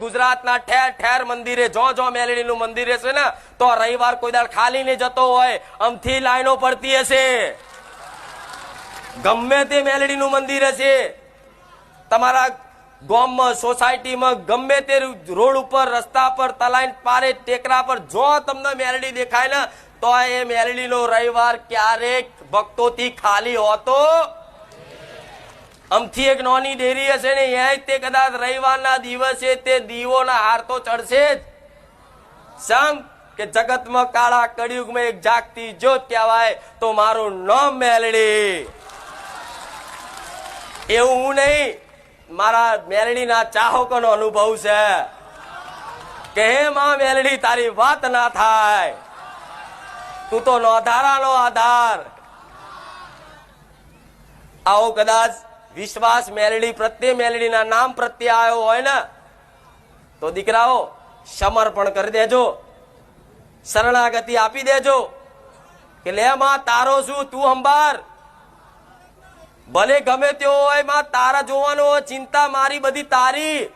ગુજરાતના ઠેર ઠેર મંદિરે, જો જો મેલડીનું મંદિર છે ને, તો રવિવાર કોઈ દાળ ખાલી નહીં જતો હોય. અમથી લાઈનો પડતી હશે. ગમે તે મેલડીનું મંદિર હશે. તમારા ગામમાં, સોસાયટીમાં, ગમે તે રોડ ઉપર, રસ્તા પર, તલાઈન પારે, ટેકરા પર, જો તમને મેલડી દેખાય ને, તો એ મેલડીનો રવિવાર ક્યારેક ભક્તોથી ખાલી હોતો અમથી એક નોની ડેરી હશે ને અહીંયા તે કદાચ રવિવારના દિવસે તે દીવોના હાર તો ચડશે જ. સમ કે જગતમાં કાળા કળિયુગમાં એક જાગતી જોત કહેવાય તો મારું નામ મેલડી. એવું હું નહીં, મારા મેલડીના ચાહકોનો અનુભવ છે. કે હે માં મેલડી, તારી વાત ના થાય. તું તો નોધારાનો આધાર. આવો કદાચ વિશ્વાસ મેલડી પ્રત્યે મેલડીના નામ પ્રત્યે આવ્યો હોય ને, તો દીકરાઓ, સમર્પણ કરી દેજો. શરણાગતિ આપી દેજો. કે લે માં, તારો શું? તું અંબાર. ભલે ગમે તેવો હોયમાં, તારા જોવાનો ચિંતા મારી બધી તારી.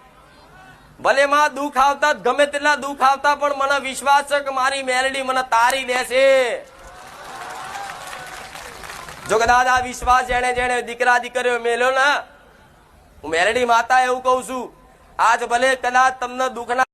ભલે માં, દુઃખ આવતા, ગમે તેટલા દુઃખ આવતા, પણ મને વિશ્વાસ છે કે મારી મેલડી મને તારી દેશે. જો આ વિશ્વાસ જેને જેને દીકરા દીકરીઓ મેલ્યો ને, હું મેલડી માતા એવું કહું છું, આજ ભલે કદાચ તમને દુઃખના